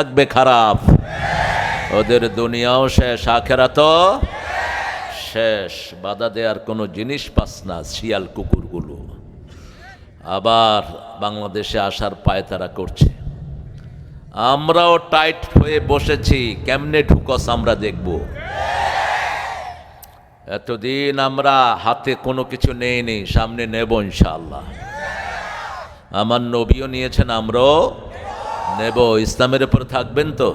থাকবে খারাপ। ওদের দুনিয়াও শেষ আখেরাত শেষ। বাধা দেওয়ার কোনো জিনিস পাস না শিয়াল কুকুরগুলো। আবার বাংলাদেশে আসার পায়তারা করছে। আমরাও টাইট হয়ে বসেছি, কেমনে ঢুকস আমরা দেখব। এতদিন আমরা হাতে কোনো কিছু নেই নেইনি, সামনে নেব ইনশাআল্লাহ। আমার নবীও নিয়েছেন, আমরাও নেব ইসলামের উপর থাকবেন তো।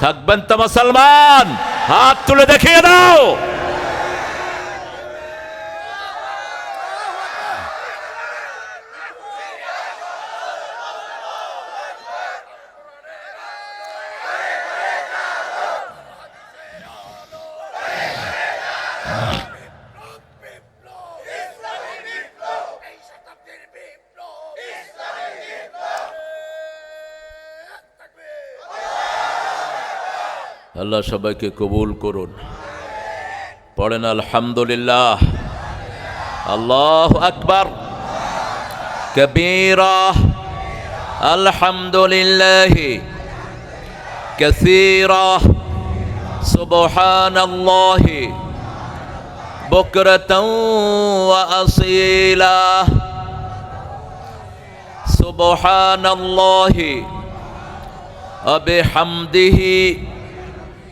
থাকবেন তো মুসলমান। হাত তুলে দেখিয়ে দাও। আল্লাহ সবাইকে কবুল করুন পড়েন আলহামদুলিল্লাহ আল্লাহ আকবার কবীরা আলহামদুলিল্লাহ كثيرا سبحان الله بكرة وأصيلا سبحان الله وبحمده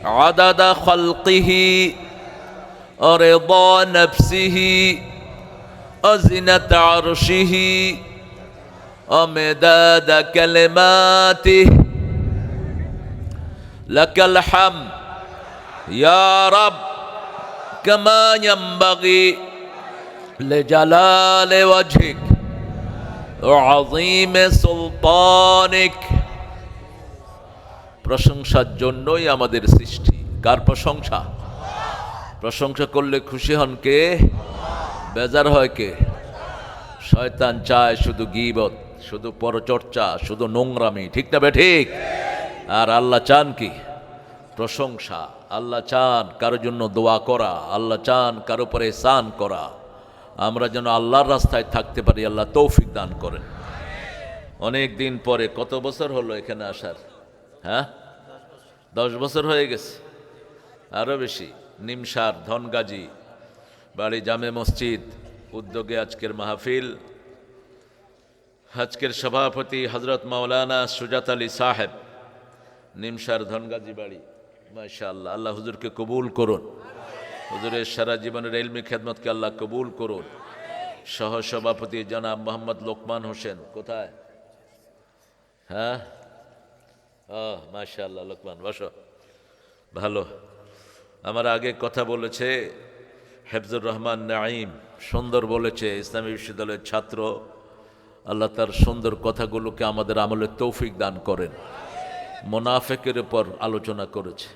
عدد خلقه ورضا نفسه وزنة عرشه ومداد كلماته. لك الحمد يا رب كما ينبغي لجلال وجهك وعظيم سلطانك. প্রশংসার জন্যই আমাদের সৃষ্টি। কার প্রশংসা? প্রশংসা করলে খুশি হন কে? বেজার হয় কে? শয়তান চায় শুধু গিবত, শুধু পরচর্চা, শুধু নোংরামি, ঠিক না ঠিক? আর আল্লাহ চান কি? প্রশংসা। আল্লাহ চান কারও জন্য দোয়া করা, আল্লাহ চান কারও পরে সান করা। আমরা যেন আল্লাহর রাস্তায় থাকতে পারি, আল্লাহ তৌফিক দান করেন। অনেক দিন পরে, কত বছর হলো এখানে আসার? হ্যাঁ? দশ বছর হয়ে গেছে। আরও বেশি। নিমসার, ধনগাজী, বাড়ি জামে মসজিদ, উদ্যোগে আজকের মাহফিল। আজকের সভাপতি হজরত মাওলানা সুজাত আলী সাহেব। নিমসার, ধনগাজী বাড়ি। মাশা আল্লাহ আল্লাহ হুজুরকে কবুল করুন। হুজুরের সারা জীবনের এলমি খেদমতকে আল্লাহ কবুল করুন। সহ সভাপতি জনাব মোহাম্মদ লোকমান হোসেন, কোথায়? হ্যাঁ? ও মাশা আল্লাহ লোকমান, বসো। ভালো। আমার আগে কথা বলেছে হেফজুর রহমান নাইম সুন্দর বলেছে ইসলামী বিশ্ববিদ্যালয়ের ছাত্র। আল্লাহ তার সুন্দর কথাগুলোকে আমাদের আমলে তৌফিক দান করেন। মোনাফেকের উপর আলোচনা করেছে।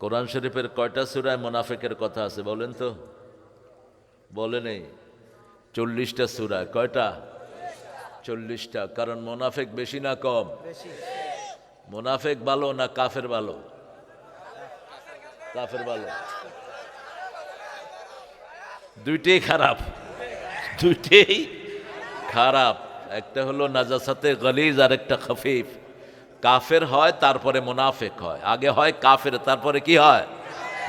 কোরআন শরীফের কয়টা সুরায় মোনাফেকের কথা আছে বলেন তো? বলে নেই। চল্লিশটা সুরায়, কয়টা? চল্লিশটা। কারণ মোনাফেক বেশি না কম? মোনাফেক ভালো না কাফের ভালো? কাফের ভালো। দুইটাই খারাপ। দুইটাই খারাপ। একটা হলো নাজাসাতে গলিজ আর একটা খফিফ। কাফের হয়, তারপরে মোনাফেক হয়। আগে হয় কাফের, তারপরে কি হয়?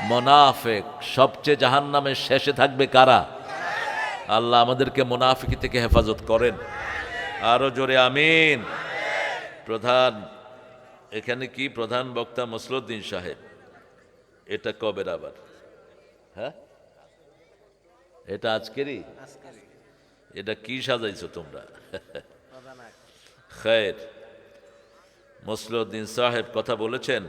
মোনাফেক। সবচেয়ে জাহান নামের শেষে থাকবে কারা? আল্লাহ আমাদেরকে মোনাফিকি থেকে হেফাজত করেন। আরও জোরে আমিন। প্রধান এখানে কি প্রধান বক্তা মসলুদ্দিন সাহেব? এটা কবের আবার? হ্যাঁ? এটা আজকেরই? এটা কি সাজাইছো তোমরা? খের। মসলুদ্দিন সাহেব কথা বলেছেন?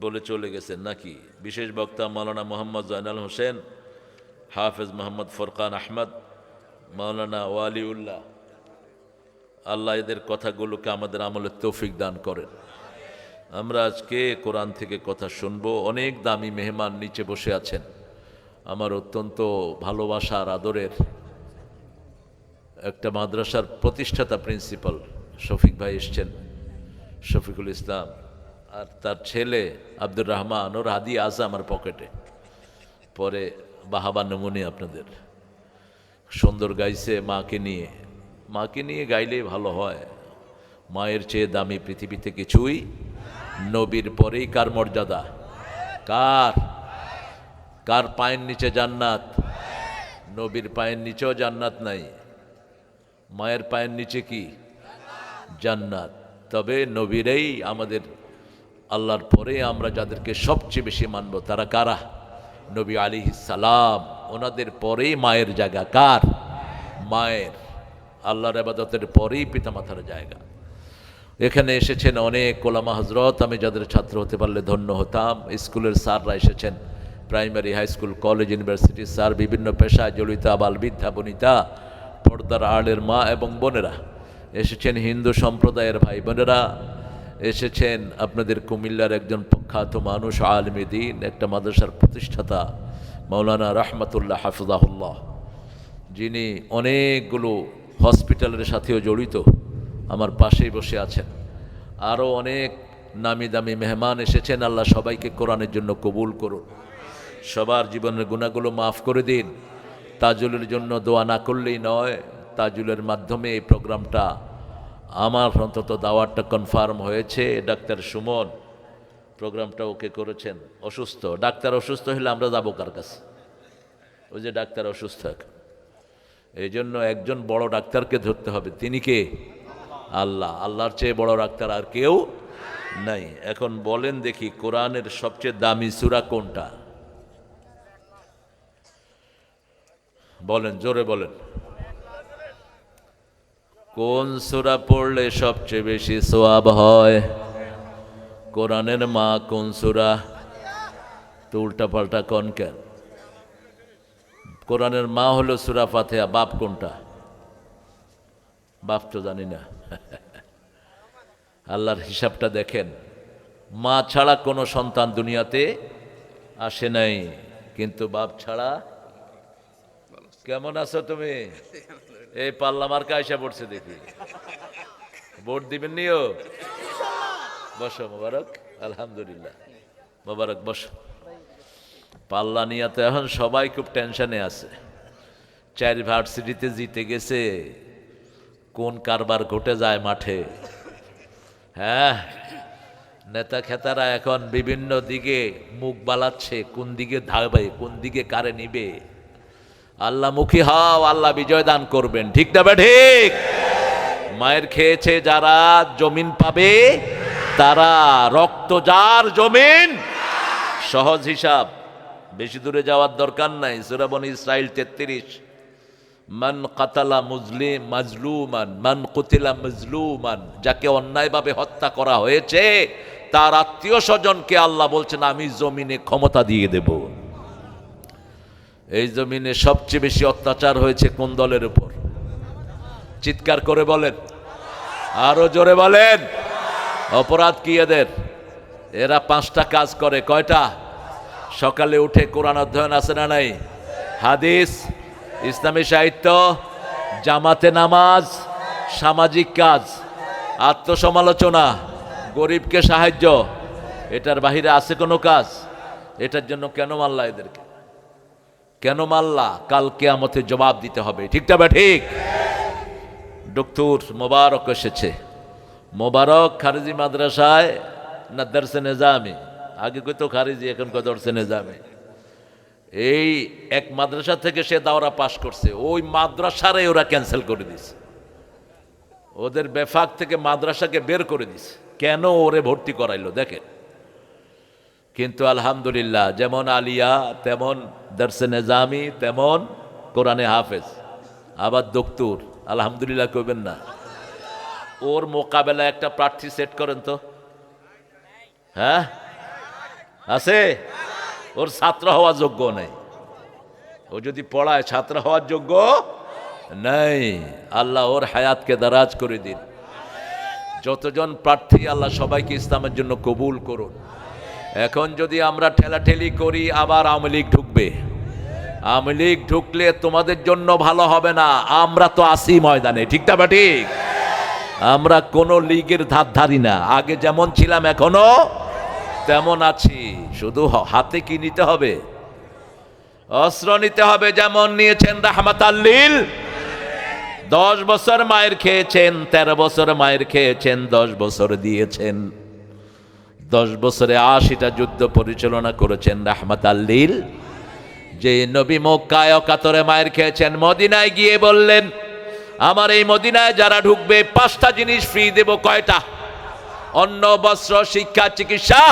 বলে চলে গেছেন নাকি? বিশেষ বক্তা মৌলানা মোহাম্মদ জয়নাল হোসেন হাফেজ মোহাম্মদ ফরকান আহমদ মাওলানা ওয়ালিউল্লাহ। আল্লাহ এদের কথাগুলোকে আমাদের আমলের তৌফিক দান করেন। আমরা আজকে কোরআন থেকে কথা শুনব। অনেক দামি মেহমান নিচে বসে আছেন। আমার অত্যন্ত ভালোবাসার, আদরের একটা মাদ্রাসার প্রতিষ্ঠাতা প্রিন্সিপাল শফিক ভাই এসছেন, শফিকুল ইসলাম। আর তার ছেলে আব্দুর রহমান, ওর হাদি আছে আমার পকেটে। পরে বাহাবা নমুনি আপনাদের। সুন্দর গাইছে মাকে নিয়ে। মাকে নিয়ে গাইলেই ভালো হয়। মায়ের চেয়ে দামি পৃথিবীতে কিছুই নবীর পরেই কার মর্যাদা? কার? কার পায়ের নিচে জান্নাত? নবীর পায়ের নিচেও জান্নাত নাই। মায়ের পায়ের নিচে কি? জান্নাত। তবে নবীরাই আমাদের আল্লাহর পরে আমরা যাদেরকে সবচেয়ে বেশি মানব, তারা কারা? নবী আলী সালাম। ওনাদের পরেই মায়ের জায়গা। কার? মায়ের। আল্লাহর আবাদতের পরেই পিতামাতার জায়গা। এখানে এসেছেন অনেক কোলামা হজরত আমি যাদের ছাত্র হতে পারলে ধন্য হতাম। স্কুলের স্যাররা এসেছেন, primary, high school, college, university sir, বিভিন্ন পেশায় জড়িত, আবাল, বৃদ্ধা, বনিতা, পর্দার আড়ের মা এবং বোনেরা। এসেছেন হিন্দু সম্প্রদায়ের ভাই বোনেরা। এসেছেন আপনাদের কুমিল্লার একজন প্রখ্যাত মানুষ, আলমী দিন, একটা মাদ্রাসার প্রতিষ্ঠাতা মৌলানা রহমতুল্লাহ হাফিজাহুল্লাহ। যিনি অনেকগুলো হসপিটালের সাথেও জড়িত, আমার পাশেই বসে আছেন। আরও অনেক নামি দামি মেহমান এসেছেন, আল্লাহ সবাইকে কোরআনের জন্য কবুল করুন। সবার জীবনের গুণাগুলো মাফ করে দিন। তাজুলের জন্য দোয়া না করলেই নয়, তাজুলের মাধ্যমে এই প্রোগ্রামটা আমার অন্তত দাওয়ারটা কনফার্ম হয়েছে। ডাক্তার সুমন প্রোগ্রামটা ওকে করেছেন, অসুস্থ। ডাক্তার অসুস্থ হলে আমরা যাব কার কাছে? ওই যে ডাক্তার অসুস্থ এখন। এই জন্য একজন বড় ডাক্তারকে ধরতে হবে। তিনি কে? আল্লাহ। আল্লাহর চেয়ে বড় ডাক্তার আর কেউ নাই। এখন বলেন দেখি, কোরআনের সবচেয়ে দামি সুরা কোনটা? বলেন, জোরে বলেন। কোন সুরা পড়লে সবচেয়ে বেশি সোয়াব হয়? কোরআনের মা কোন সুরা? তো উল্টা পাল্টা কন কেন? কোরআনের মা হলো সুরা ফাতেহা, বাপ কোনটা? বাপ তো জানি না। আল্লাহর হিসাবটা দেখেন। মা ছাড়া কোনো সন্তান দুনিয়াতে আসে নাই, কিন্তু বাপ ছাড়া কেমন আছো তুমি? এই পাল্লা মার্কা পড়ছে দেখি। ভোট দিবেন নিও? বসো, মোবারক। আলহামদুলিল্লাহ। মোবারক, বসো। পাল্লা নিয়ে তো এখন সবাই খুব টেনশনে আছে। চার ভার্সিটিতে জিতে গেছে, কোন কারবার ঘটে যায় মাঠে? হ্যাঁ নেতা খেতারা এখন বিভিন্ন দিকে মুখ বালাচ্ছে, কোন দিকে ধাবে, কোন দিকে কারে নিবে। আল্লাহ মুখী হও, আল্লাহ বিজয় দান করবেন। ঠিক না ঠিক। মায়ের খেয়েছে যারা জমিন পাবে, তারা রক্ত যার জমিন, সহজ হিসাব। বেশি দূরে যাওয়ার দরকার নাই। সুরাবন ইসরাইল তেত্রিশ। মান কাতালা মুজলিম মাজলুমান, মান কুতিলা মজলুমান, যাকে অন্যায়ভাবে হত্যা করা হয়েছে, তার আত্মীয় স্বজনকে আল্লাহ বলছেন, আমি জমিনে ক্ষমতা দিয়ে দেব। এই জমিনে সবচেয়ে বেশি অত্যাচার হয়েছে কোন দলের উপর? চিৎকার করে বলেন। আরও জোরে বলেন। অপরাধ কি এদের? এরা পাঁচটা কাজ করে। কয়টা? সকালে উঠে কোরআন অধ্যয়ন আছে না নাই? হাদিস, ইসলামী সাহিত্য, জামাতে নামাজ, সামাজিক কাজ, আত্মসমালোচনা, গরিবকে সাহায্য, এটার বাহিরে আছে কোনো কাজ? এটার জন্য কেন মাল্লা এদেরকে? কেন মাল্লা কালকে আমাকে জবাব দিতে হবে। ঠিকটা বা ঠিক? ডক্টর মোবারক এসেছে। মোবারক খারিজি মাদ্রাসায় না দর্শে নেজামে আগে কত খারিজি, এখন কত দর্শে নেজামে এই এক মাদ্রাসা থেকে সে দাওরা পাশ করছে, ওই মাদ্রাসারে ওরা ক্যান্সেল করে দিছে। ওদের বেফাক থেকে মাদ্রাসাকে বের করে দিছে। কেন ওরে ভর্তি করাইলো, দেখেন। কিন্তু আলহামদুলিল্লাহ, যেমন আলিয়া, তেমন দর্শে নেজামি, তেমন কোরআনে হাফেজ। আবার দক্তুর, আলহামদুলিল্লাহ কইবেন না। ওর মোকাবেলায় একটা প্রার্থী সেট করেন তো। হ্যাঁ? আছে? ওর ছাত্র হওয়ার যোগ্য নেই। ও যদি পড়ায়, ছাত্র হওয়ার যোগ্য নেই। আল্লাহ ওর হায়াতকে দারাজ করে দিন। যতজন প্রার্থী আল্লাহ সবাইকে ইসলামের জন্য কবুল করুন। এখন যদি আমরা ঠেলাঠেলি করি, আবার আওয়ামী লীগ ঢুকবে। আওয়ামী লীগ ঢুকলে তোমাদের জন্য ভালো হবে না। আমরা তো আসি ময়দানে, ঠিক বা ঠিক? আমরা কোনো লীগের ধার ধারি না। আগে যেমন ছিলাম, এখনও তেমন আছি। শুধু হাতে কি নিতে হবে? অস্ত্র নিতে হবে যেমন নিয়েছেন রাহমাত আল্লিল দশ বছর মায়ের খেয়েছেন, তেরো বছর মায়ের খেয়েছেন, দশ বছর দিয়েছেন। দশ বছরে আশিটা যুদ্ধ পরিচালনা করেছেন রাহমাত আল্লিল যে নবী মক্কায় অকাতরে মায়ের খেয়েছেন, মদিনায় গিয়ে বললেন, আমার এই মদিনায় যারা ঢুকবে, পাঁচটা জিনিস ফ্রি দেব, কয়টা? অন্ন, বস্ত্র, শিক্ষা, চিকিৎসা।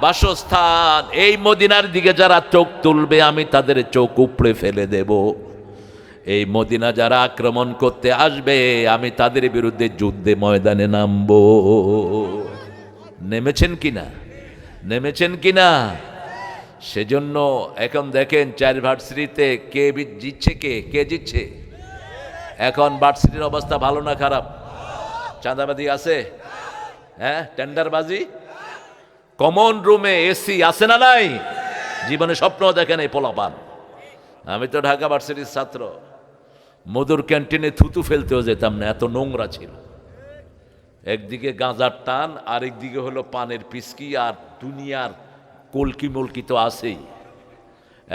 বাসস্থান। এই মদিনার দিকে যারা চোখ তুলবে, আমি তাদের চোখ উপড়ে ফেলে দেব। এই মদিনা যারা আক্রমণ করতে আসবে, আমি তাদের বিরুদ্ধে যুদ্ধে ময়দানে নামবো। নেমেছেন কিনা? নেমেছেন কিনা? সেজন্য এখন দেখেন, চার ভার্সিটিতে কে জিতছে কে? কে জিতছে? এখন ভার্সিটির অবস্থা ভালো না খারাপ? চাঁদাবাদি আছে? হ্যাঁ টেন্ডারবাজি? কমন রুমে এসি আছে না নাই? জীবনে স্বপ্ন দেখেন এই পোলাপান। আমি তো ঢাকা ভার্সিটির ছাত্র। মধুর ক্যান্টিনে থুতু ফেলতেও যেতাম না, এত নোংরা ছিল। একদিকে গাঁজার টান, আরেকদিকে হলো পানের পিসকি, আর দুনিয়ার কলকি মলকি তো আছেই।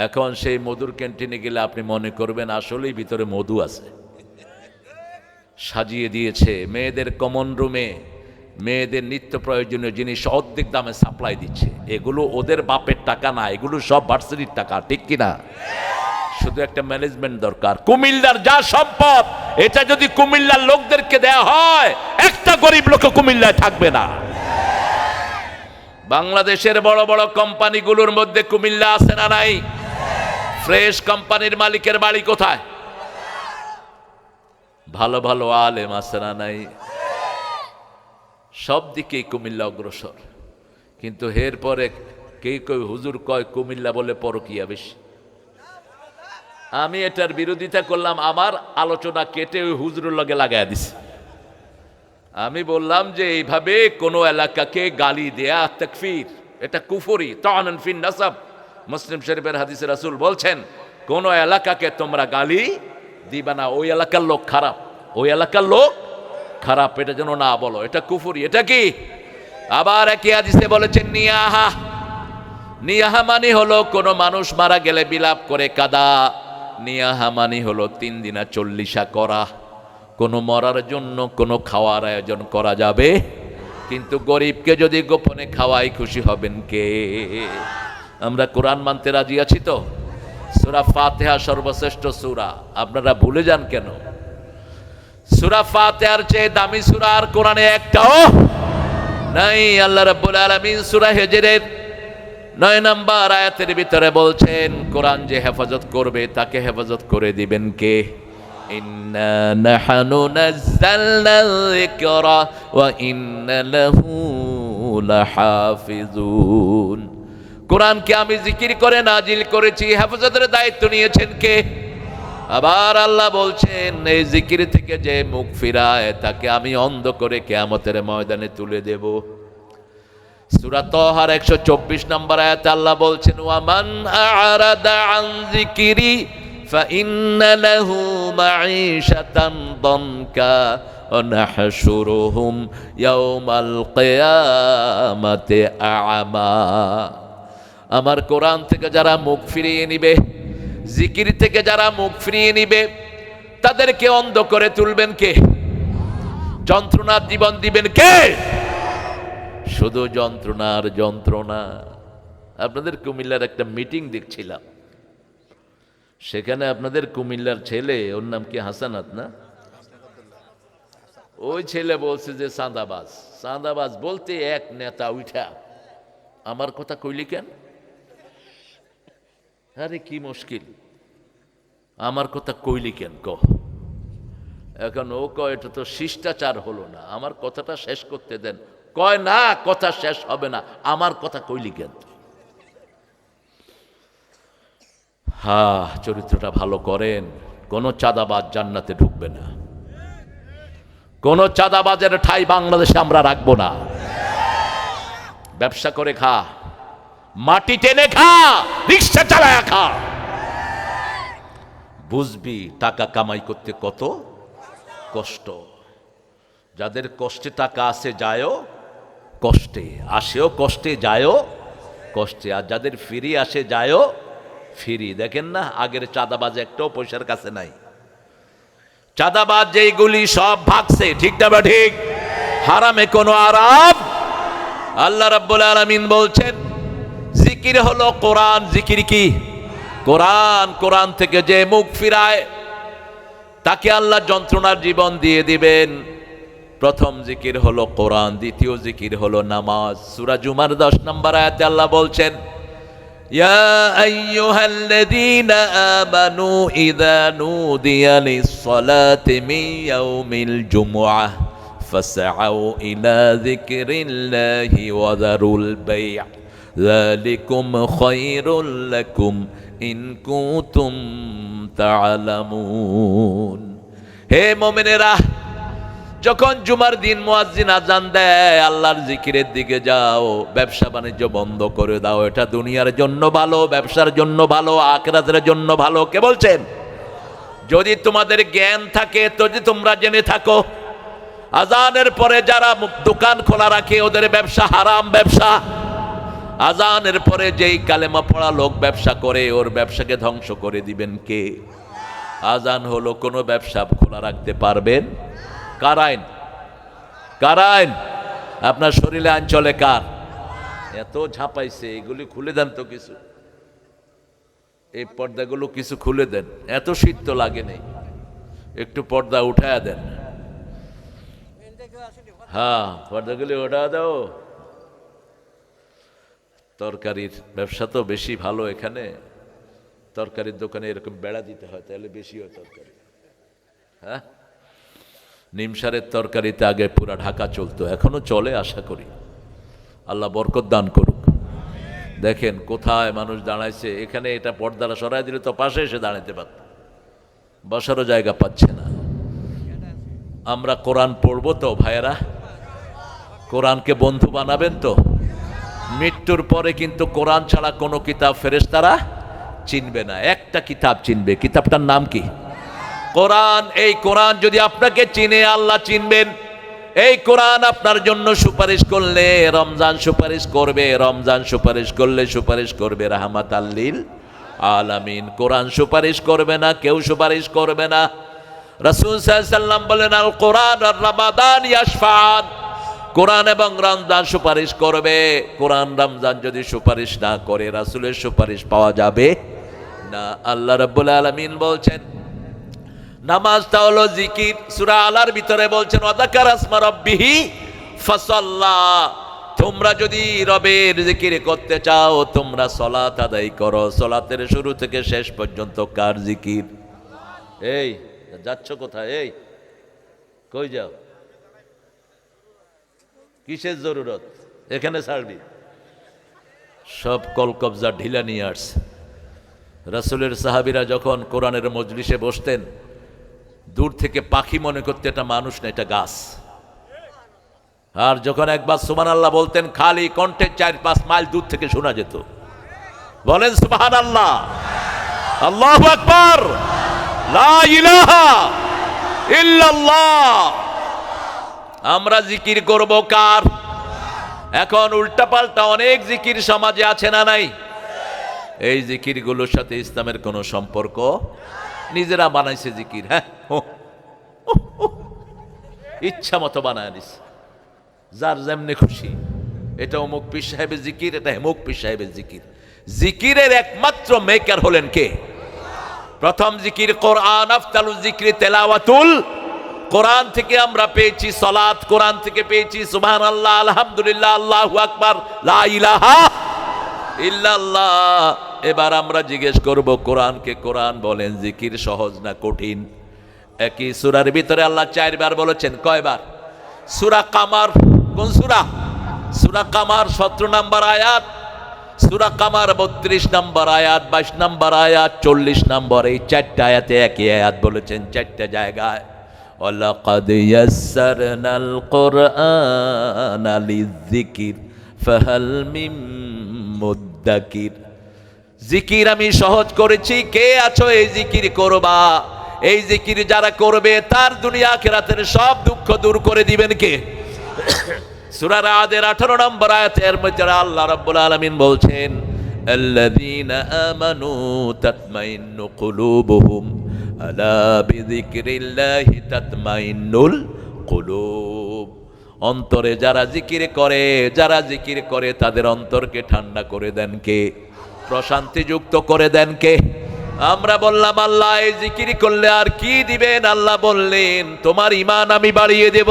এখন সেই মধুর ক্যান্টিনে গেলে আপনি মনে করবেন আসলেই ভিতরে মধু আছে। সাজিয়ে দিয়েছে মেয়েদের কমন রুমে মেয়েদের নিত্য প্রয়োজনীয় জিনিস অর্ধেক দামে সাপ্লাই দিচ্ছে। এগুলো ওদের বাপের টাকা না, এগুলো সব ভার্সিটির টাকা, ঠিক কিনা? শুধু একটা ম্যানেজমেন্ট দরকার। কুমিল্লার যা সম্পদ, এটা যদি কুমিল্লার লোকদেরকে দেয়া হয়, একটা গরিব লোক কুমিল্লায় থাকবে না। বাংলাদেশের বড় বড় কোম্পানিগুলোর মধ্যে কুমিল্লা আছে না নাই? ফ্রেশ কোম্পানির মালিকের বাড়ি কোথায়? ভালো ভালো আলেম আছে না নাই? সব দিকেই কুমিল্লা অগ্রসর। কিন্তু এর পরে কে কেউ হুজুর কয়, কুমিল্লা বলে পরকিয়া বেশি। আমি এটার বিরোধিতা করলাম, আমার আলোচনা কেটে ওই হুজুরের লগে লাগাই দিছি। আমি বললাম যে, এইভাবে কোনো এলাকাকে গালি দেয়া তাকফির, এটা কুফরি তানন ফিন নাসাব। মুসলিম শরীফের হাদিসে রাসুল বলছেন, কোন এলাকাকে তোমরা গালি দিবা না, ওই এলাকার লোক খারাপ, ওই এলাকার লোক খারাপ, এটা যেন না বলো। এটা কুফরি, এটা কি? আবার একই হাদিসে বলেছেন, নিয়াহা। নিয়াহা মানে হলো, কোনো মানুষ মারা গেলে বিলাপ করে কাদা। নিয়াহা মানে হলো, তিন দিনা চল্লিশা করা। কোনো মরার জন্য কোনো খাওয়ার আয়োজন করা যাবে? কিন্তু গরিবকে যদি গোপনে খাওয়াই খুশি হবেন কে? আমরা কোরআন মানতে রাজি আছি তো? সুরা ফাতেহা সর্বশ্রেষ্ঠ সুরা। আপনারা ভুলে যান কেন? সুরা ফাতেহার চেয়ে দামি সুরা আর কোরআনে একটাও নাই। আল্লাহ রাব্বুল আলামিন সূরা হিজরের নয় নাম্বার আয়াতের ভিতরে বলছেন, কোরআন যে হেফাজত করবে তাকে হেফাজত করে দিবেন কে? কোরআনকে আমি জিকির করে নাজিল করেছি, হেফাজতের দায়িত্ব নিয়েছেন কে? আবার আল্লাহ বলছেন এই জিকির থেকে যে মুখ ফিরায় তাকে আমি অন্ধ করে কেয়ামতের ময়দানে তুলে দেব সূরা তহার একশো চব্বিশ নম্বর আয়াতে আল্লাহ বলছেন ওয়ামান আরাদা আন যিকিরি فإن له معيشة ضنكا ونحشرهم يوم القيامة أعمى আমার কোরআন থেকে যারা মুখ ফিরিয়ে নিবে জিকির থেকে যারা মুখ ফিরিয়ে নিবে, তাদেরকে অন্ধ করে তুলবেন কে? যন্ত্রণার জীবন দিবেন কে? শুধু যন্ত্রণার যন্ত্রণা। আপনাদের কুমিল্লার একটা মিটিং দেখছিলাম। সেখানে আপনাদের কুমিল্লার ছেলে, ওর নাম কি হাসানাত না? ওই ছেলে বলছে যে চাঁদাবাজ চাঁদাবাজ বলতে এক নেতা উঠা। আমার কথা কইলি কেন? আরে, কি মুশকিল। আমার কথা কইলি কেন? ক। এখন ও কয়, এটা তো শিষ্টাচার হলো না। আমার কথাটা শেষ করতে দেন। কয়, না, কথা শেষ হবে না। আমার কথা কইলি কেন? হা, চরিত্রটা ভালো করেন। কোনো চাঁদাবাজ জান্নাতে ঢুকবে না। কোনো চাঁদাবাজের ঠাই বাংলাদেশে আমরা রাখব না। ব্যবসা করে খা। মাটি টেনে খা, রিক্সা চালায় খা। বুঝবি, টাকা কামাই করতে কত কষ্ট। যাদের কষ্টে টাকা আসে যায়ও কষ্টে, আসেও কষ্টে যায়ও কষ্টে। আর যাদের ফিরি আসে যায়ও ফিরি। দেখেন না, আগের চাঁদাবাজ একটাও পয়সার কাছে নাই। চাঁদাবাজ যেইগুলি সব ভাগছে, ঠিক না বা ঠিক? হারামে কোনো আরাম? আল্লাহ রাব্বুল আলামিন বলছেন জিকির হলো কোরআন জিকির কি কোরআন কোরআন থেকে যে মুখ ফিরায় তাকে আল্লাহ যন্ত্রণার জীবন দিয়ে দিবেন প্রথম জিকির হলো কোরআন দ্বিতীয় জিকির হলো নামাজ সূরা জুমার দশ নম্বর আয়াতে আল্লাহ বলছেন يا أيها الذين آمنوا إذا نودي للصلاة من يوم الجمعة فاسعوا إلى ذكر الله وذروا البيع ذلكم خير لكم إن كنتم تعلمون হে মোমেনেরা যখন জুমার দিন মুয়াজ্জিন আজান দেয় আল্লাহর জিকিরের দিকে যাও ব্যবসা বাণিজ্য বন্ধ করে দাও এটা দুনিয়ার জন্য ভালো ব্যবসার জন্য ভালো আখরাতের জন্য ভালো কে বলছেন যদি তোমাদের জ্ঞান থাকে তো যে তোমরা জেনে থাকো আজানের পরে যারা মু- দোকান খোলা রাখে ওদের ব্যবসা হারাম ব্যবসা আজানের পরে যেই কালেমা পড়া লোক ব্যবসা করে, ওর ব্যবসাকে ধ্বংস করে দিবেন কে? আজান হলো কোনো ব্যবসা খোলা রাখতে পারবেন? কার আইন কার আইন আপনার শরীরে আইন চলে কার? এত ঝাপাইছে, এগুলি খুলে দেন তো কিছু। এই পর্দাগুলো কিছু খুলে দেন, এত শীত তো লাগে নেই। একটু পর্দা উঠায় দেন। হ্যাঁ পর্দাগুলি ওঠা দাও। তরকারির ব্যবসা তো বেশি ভালো এখানে। তরকারির দোকানে এরকম বেড়া দিতে হয়, তাহলে বেশি হয় তরকারি। হ্যাঁ? নিমসারের তরকারিতে আগে পুরা ঢাকা চলতো, এখনও চলে আশা করি। আল্লাহ বরকত দান করুক। দেখেন কোথায় মানুষ দাঁড়াইছে, এখানে এটা পর্দারা সরাই দিলে তো পাশে এসে দাঁড়াইতে পারত। বসারও জায়গা পাচ্ছে না। আমরা কোরআন পড়ব তো ভাইয়েরা? কোরআনকে বন্ধু বানাবেন তো? মৃত্যুর পরে কিন্তু কোরআন ছাড়া কোনো কিতাব ফেরেশতারা চিনবে না। একটা কিতাব চিনবে। কিতাবটার নাম কি? কোরআন। এই কোরআন যদি আপনাকে চিনে, আল্লাহ চিনবেন। এই কোরআন আপনার জন্য সুপারিশ করলে রমজান সুপারিশ করবে, রমজান সুপারিশ করলে সুপারিশ করবে রাহমাত আল্লিল আলামিন। কোরআন সুপারিশ করবে না, কেউ সুপারিশ করবে না। রাসূল সাল্লাম বলেন, আল কোরআন আর রামাদান ইয়াশফান। কোরআন এবং রমজান সুপারিশ করবে। কোরআন, রমজান যদি সুপারিশ না করে, রাসূলের সুপারিশ পাওয়া যাবে না। আল্লাহ রাব্বুল আলামিন বলছেন, নামাজটা হলো জিকির। সূরা আলার ভিতরে বলছেন ওয়াদাকার আসমা রাব্বিহি ফাসাল্লা। তোমরা যদি রবের জিকির করতে চাও, তোমরা সলাত আদায় করো। সলাতের শুরু থেকে শেষ পর্যন্ত কার জিকির? এই, যাচ্ছ কোথায়? এই, কই যাও? কিসের জরুরত? এখানে ছাড়বি সব কল কবজা ঢিলা নিয়ে আসছে। রাসুলের সাহাবিরা যখন কোরআনের মজলিসে বসতেন, দূর থেকে পাখি মনে করতে এটা মানুষ না, এটা গাছ। আর যখন একবার সুমান আল্লাহ বলতেন, খালি কণ্ঠে চার পাঁচ মাইল দূর থেকে শোনা যেত। বলেন সুবাহান আল্লাহ আল্লাহ আকবর ইল্লাল্লাহ। আমরা জিকির করব কার? এখন উল্টাপাল্টা অনেক জিকির সমাজে আছে না নাই? এই জিকিরগুলোর সাথে ইসলামের কোনো সম্পর্ক? নিজেরা বানাইছে জিকির হ্যাঁ। ইচ্ছা মতো বানায় নিস যার যেমনি খুশি। এটা অমুক পীর সাহেবের জিকির, এটা হেমুক পীর সাহেবের জিকির। জিকিরের একমাত্র মেকার হলেন কে? প্রথম জিকির কোরআন, আফতালু জিকির তেলাওয়াতুল কোরআন থেকে আমরা পেয়েছি সলাত, কোরআন থেকে পেয়েছি সুবহান আল্লাহ আলহামদুলিল্লাহ, আল্লাহ আকবার ইলাহা এবার আমরা জিজ্ঞেস করব, কোরআনকে কোরআন বলেন, জিকির সহজ না কঠিন? একই সূরার ভিতরে আল্লাহ চারবার বলেছেন, কয়বার? সুরা কামার, কোন সূরা? সুরা কামার 17 নম্বর আয়াত, সুরা কামার 32 নম্বর আয়াত 22 নম্বর আয়াত 40 নম্বর, এই চারটা আয়াতে একই আয়াত বলেছেন, চারটা জায়গায়। ولقد يسرنا القرآن للذكر فهل من মুদ্দাকির জিকির আমি সহজ করেছি কে আছো এই জিকির করবা এই জিকির যারা করবে তার দুনিয়া খেরাতের সব দুঃখ দূর করে দিবেন কে সুরার আদের আঠারো নম্বর আয়াতের মধ্যে আল্লাহ রাব্বুল আলামিন বলছেন الذين آمنوا تطمئن قلوبهم আলা বিযিকরিল্লাহি তাতমাইন্নুল অন্তরে যারা জিকির করে, যারা জিকির করে, তাদের অন্তরকে ঠান্ডা করে দেন কে? প্রশান্তিযুক্ত করে দেন কে? আমরা বললাম, আল্লাহ, এই জিকির করলে আর কি দিবেন? আল্লাহ বললেন, তোমার ইমান আমি বাড়িয়ে দেব।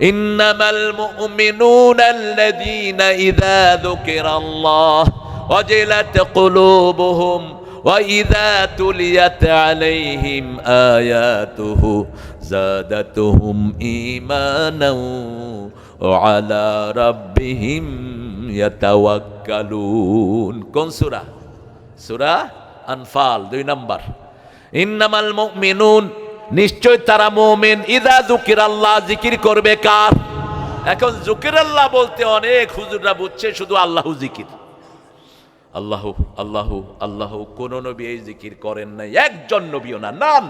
ইন্নামাল মুমিনুনা আল্লাযীনা ইযা যুকিরাল্লাহ ওয়াজিলাত কুলুবুহুম وإذا تليت عليهم آياته زادتهم إيمانا وعلى ربهم يتوكلون কোন সূরা সূরা আনফাল দুই নাম্বার ইন্নামাল মুমিনুন নিশ্চয় তারা মুমিন ইদা যুকির আল্লাহ জিকির করবে কার এখন জুকির আল্লাহ বলতে অনেক হুজুররা বুঝছে শুধু আল্লাহু জিকির আল্লাহ আল্লাহ আল্লাহ কোন নবী এই জিকির করেন নাই, একজন নবীও না নান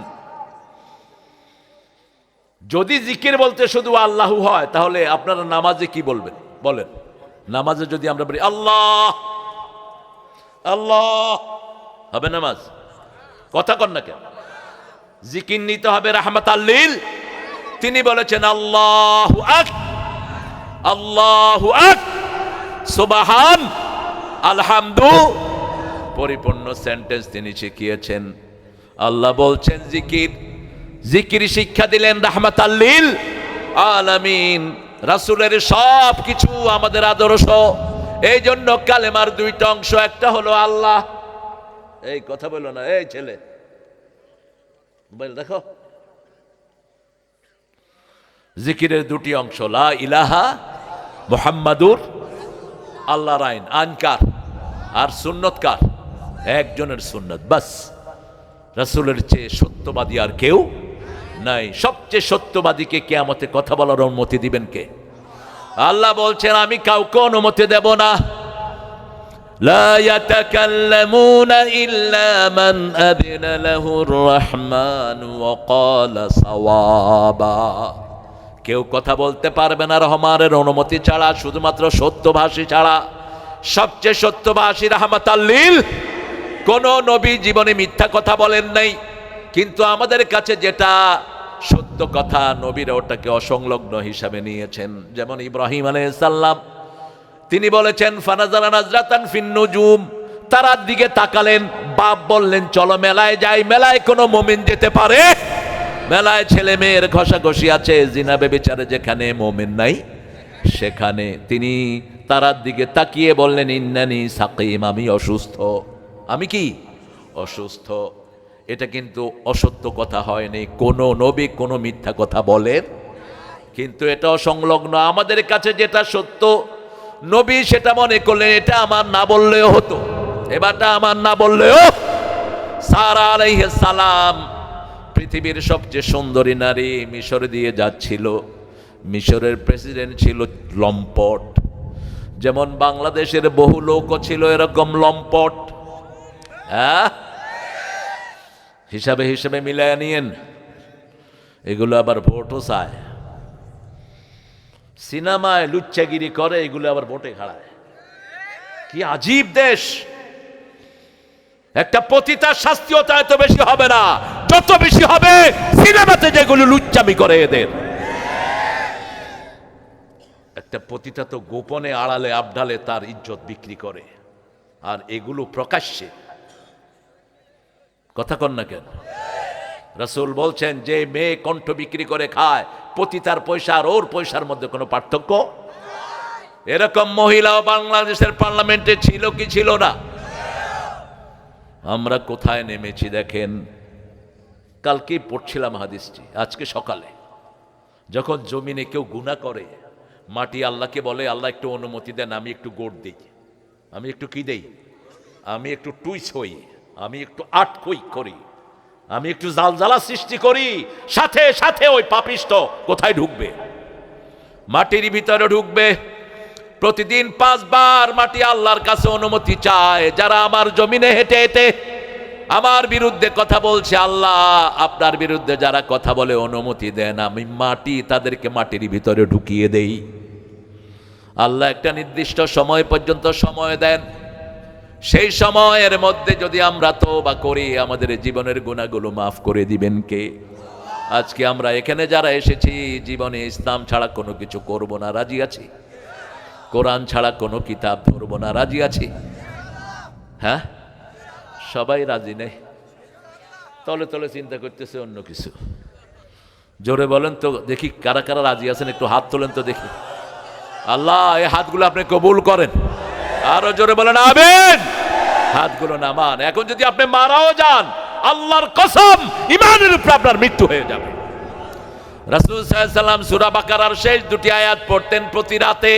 যদি জিকির বলতে শুধু আল্লাহ হয়, তাহলে আপনারা নামাজে কি বলবেন? বলেন। নামাজে যদি আমরা বলি, আল্লাহ আল্লাহ, হবে নামাজ? কথা কন না কেন? জিকির নিতে হবে রাহমাত আল্লিল তিনি বলেছেন, আল্লাহ আক আল্লাহু আক সুবাহান। আলহামদু। পরিপূর্ণ সেন্টেন্স তিনি শিখিয়েছেন। আল্লাহ বলছেন, জিকির জিকির শিক্ষা দিলেন রাহমাত আল্লিল আলামিন। রাসূলের সব কিছু আমাদের আদর্শ। এই জন্য কালেমার দুইটা অংশ, একটা হলো আল্লাহ। এই কথা বলো না, এই ছেলে। দেখো। জিকিরের দুটি অংশ, লা ইলাহা মোহাম্মাদুর আল্লাহ রাইন আনকার। আর সুন্নত কার? একজনের সুন্নত, বাস। রাসুলের চেয়ে সত্যবাদী আর কেউ নাই। সবচেয়ে সত্যবাদীকে আমাকে কথা বলার অনুমতি দিবেন কে? আল্লাহ বলছেন, আমি কাউকে অনুমতি দেব না। রহমান সাওয়াবা। কেউ কথা বলতে পারবে না রহমানের অনুমতি ছাড়া, শুধুমাত্র সত্যভাষী ছাড়া। সবচেয়ে সত্যভাষী রহমাত আল্লিল কোন নবী জীবনে মিথ্যা কথা বলেন নাই। কিন্তু আমাদের কাছে যেটা সত্য কথা, নবীরা ওটাকে অসংলগ্ন হিসাবে নিয়েছেন। যেমন ইব্রাহিম আলাইসাল্লাম তিনি বলেছেন ফানাজারা নাজরাতান তারার দিকে তাকালেন, বাপ বললেন, চলো মেলায় যাই, মেলায় কোনো মোমিন যেতে পারে? মেলায় ছেলে মেয়ের ঘষাঘষি আছে জিনাবে বিচারে যেখানে মোমিন নাই। সেখানে তিনি তারার দিকে তাকিয়ে বললেন, ইন্নানি সাকিম, আমি অসুস্থ। আমি কি? অসুস্থ। এটা কিন্তু অসত্য কথা হয়নি। কোনো নবী কোনো মিথ্যা কথা বলেন। কিন্তু এটা অসংলগ্ন। আমাদের কাছে যেটা সত্য, নবী সেটা মনে করলেন, এটা আমার না বললেও হতো। এবারটা আমার না বললেও সারা সালাম পৃথিবীর সবচেয়ে সুন্দরী নারী মিশর দিয়ে যাচ্ছিল। মিশরের প্রেসিডেন্ট ছিল লম্পট। যেমন বাংলাদেশের বহু লোকও ছিল এরকম লম্পট। হ্যাঁ? হিসাবে হিসাবে মিলায় নিয়েন। এগুলো আবার ভোটও চায়। সিনেমায় লুচ্চাগিরি করে, এগুলো আবার ভোটে খাড়ায়। কি আজীব দেশ! একটা পতিতার শাস্তিও তা এত বেশি হবে না। যত বেশি হবে, সিনেমাতে যেগুলো লুচ্চামি করে এদের। একটা পতিতা তো গোপনে আড়ালে, আবডালে তার ইজ্জত বিক্রি করে। আর এগুলো প্রকাশ্যে। কথা কন না কেন? রসুল বলছেন, যে মেয়ে কণ্ঠ বিক্রি করে খায়, পতিতার পয়সা আর ওর পয়সার মধ্যে কোনো পার্থক্য? এরকম মহিলাও বাংলাদেশের পার্লামেন্টে ছিল কি ছিল না? আমরা কোথায় নেমেছি দেখেন? কালকেই পড়ছিলাম হাদিসটি, আজকে সকালে। যখন জমিনে কেউ গুণা করে মাটি আল্লাহকে বলে, আল্লাহ একটু অনুমতি দেন, আমি একটু গোট দিই। আমি একটু কি দেই? আমি একটু টুইস হই, আমি একটু আটকই করি। আমি একটু জালজালা সৃষ্টি করি, সাথে সাথে ওই পাপিষ্ট কোথায় ঢুকবে? মাটির ভিতরে ঢুকবে। প্রতিদিন পাঁচবার মাটি আল্লাহর কাছে অনুমতি চায়, যারা আমার জমিনে হেঁটে হেঁটে আমার বিরুদ্ধে কথা বলছে, আল্লাহ আপনার বিরুদ্ধে যারা কথা বলে অনুমতি দেন, আমি মাটি তাদেরকে মাটির ভিতরে ঢুকিয়ে দেই। আল্লাহ একটা নির্দিষ্ট সময় পর্যন্ত সময় দেন। সেই সময়ের মধ্যে যদি আমরা তো বা করি, আমাদের জীবনের গুণাগুলো মাফ করে দিবেন কে? আজকে আমরা এখানে যারা এসেছি, জীবনে ইসলাম ছাড়া কোনো কিছু করব না, রাজি আছি? কোরআন ছাড়া কোনো কিতাব ধরবো না, রাজি আছি? হ্যাঁ? সবাই রাজি নেই? তলে তলে চিন্তা করতেছে অন্য কিছু। জোরে বলেন তো, দেখি কারা কারা রাজি আছেন, একটু হাত তোলেন তো দেখি। আল্লাহ, এই হাতগুলো আপনি কবুল করেন। আরও জোরে বলেন আবেন হাতগুলো নামান। এখন যদি আপনি মারাও যান, আল্লাহর কসম, ইমানের উপর আপনার মৃত্যু হয়ে যাবে। রাসূল সাল্লাম সূরা বাকারার শেষ দুটি আয়াত পড়তেন প্রতি রাতে।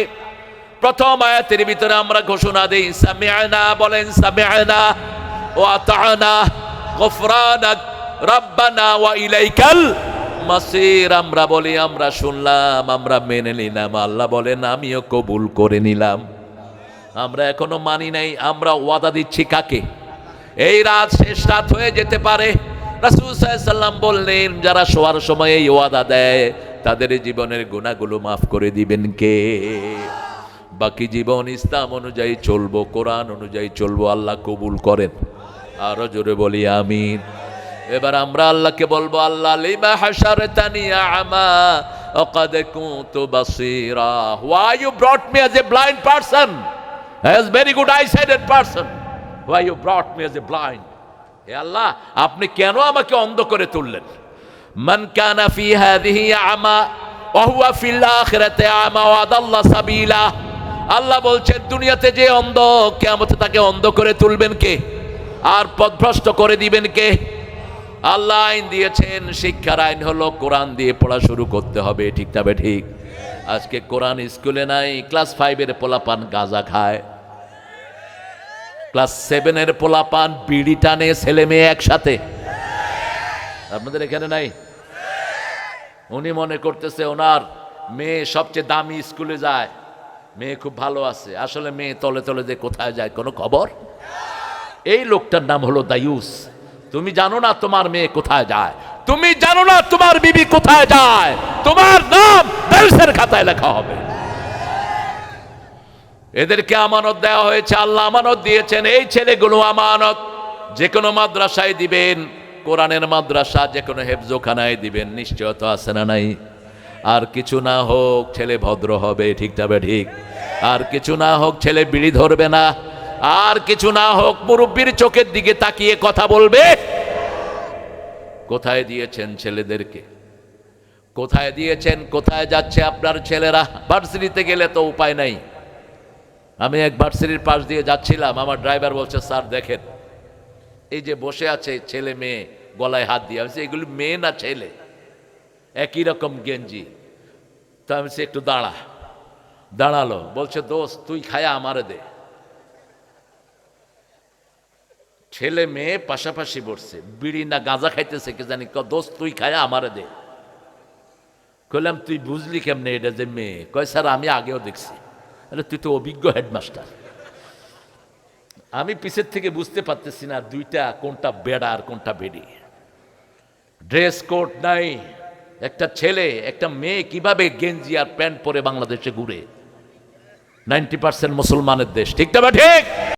প্রথম আয়াতের ভিতরে আমরা ঘোষণা দেই, সামিআনা বলেন, সামিআনা, ওয়া আতানা গফরানাক, রাব্বানা, ওয়া ইলাইকাল মাসির, আমরা বলি, আমরা শুনলাম, আমরা মেনে নিলাম। আল্লাহ বলেন, আমিও কবুল করে নিলাম। আমরা এখনও মানি নাই, আমরা ওয়াদা দিচ্ছি কাকে? এই রাত শেষ রাত হয়ে যেতে পারে। সাল্লাম বললেন, যারা শোয়ার সময় এই ওয়াদা দেয়, তাদের জীবনের গুণাগুলো মাফ করে দিবেন কে? বাকি জীবন ইসলাম অনুযায়ী চলবো, কোরআন অনুযায়ী চলবো, আল্লাহ কবুল করেন। আরও জোরে বলি, আমিন। এবার আমরা আল্লাহকে বলব, আল্লাহ, লিমা হাসারতানি আমা অকাদ কুনতু বাসীরা? Why you brought me as a blind person as very good eye sighted person why you brought me as a blind হে আল্লাহ, আপনি কেন আমাকে অন্ধ করে তুললেন? মান কানা ফি হাদিহি আমা ওয়া হুয়া ফিল আখিরাতি আমা ওয়া আদাল্লা সাবিলা। আল্লাহ বলছেন, দুনিয়াতে যে অন্ধ কেমতে তাকে অন্ধ করে তুলবেন কে? আর পথভ্রষ্ট করে দিবেন কে? আল্লাহ আইন দিয়েছেন, শিক্ষার আইন হলো কোরআন দিয়ে পড়া শুরু করতে হবে, ঠিক তবে ঠিক? আজকে কোরআন স্কুলে নাই, ক্লাস ফাইভের পোলাপান গাঁজা খায়। ক্লাস সেভেনের পোলাপান বিড়ি টানে ছেলে মেয়ে একসাথে। আপনাদের এখানে নাই? উনি মনে করতেছে ওনার মেয়ে সবচেয়ে দামি স্কুলে যায়। মেয়ে খুব ভালো আছে। আসলে মেয়ে তলে তলে যে কোথায় যায়, কোনো খবর? এই লোকটার নাম হলো দায়ুস। তুমি জানো না তোমার মেয়ে কোথায় যায়? তুমি জানো না তোমার বিবি কোথায় যায়? তোমার নাম দায়ুসের খাতায় লেখা হবে। এদেরকে আমানত দেওয়া হয়েছে, আল্লাহ আমানত দিয়েছেন। এই ছেলেগুলো আমানত যে কোনো মাদ্রাসায় দিবেন, কোরআনের মাদ্রাসা যে কোনো হেফজোখানায় দিবেন নিশ্চয়তা আছে না নাই? আর কিছু না হোক, ছেলে ভদ্র হবে, ঠিক তবে ঠিক। আর কিছু না হোক, ছেলে বিড়ি ধরবে না। আর কিছু না হোক, মুরব্বীর চোখের দিকে তাকিয়ে কথা বলবে কোথায় দিয়েছেন ছেলেদেরকে? কোথায় দিয়েছেন? কোথায় যাচ্ছে আপনার ছেলেরা? ভার্সিটিতে গেলে তো উপায় নাই। আমি এক ভার্সিটির পাশ দিয়ে যাচ্ছিলাম আমার ড্রাইভার বলছে স্যার দেখেন এই যে বসে আছে ছেলে মেয়ে গলায় হাত দিয়ে। আমি এগুলি মেয়ে না ছেলে? একই রকম গেঞ্জি। তো আমি বলছি, একটু দাঁড়া। দাঁড়াল বলছে দোস্ত তুই খায়া আমারে দে। ছেলে মেয়ে পাশাপাশি বসছে, বিড়ি না গাঁজা খাইতেছে কি জানি দোস্ত, তুই খায়া আমারে দে। কইলাম, তুই বুঝলি কেমনে এটা যে মেয়ে? কয়, স্যার, আমি আগেও দেখছি। আরে, তুই তো অভিজ্ঞ হেডমাস্টার। আমি পিছের থেকে বুঝতে পারতেছি না দুইটা কোনটা বেড়া আর কোনটা বেডি। ড্রেস কোড নাই, একটা ছেলে, একটা মেয়ে কীভাবে গেঞ্জি আর প্যান্ট পরে বাংলাদেশে ঘুরে? নাইনটি পার্সেন্ট মুসলমানের দেশ, ঠিক বা ঠিক?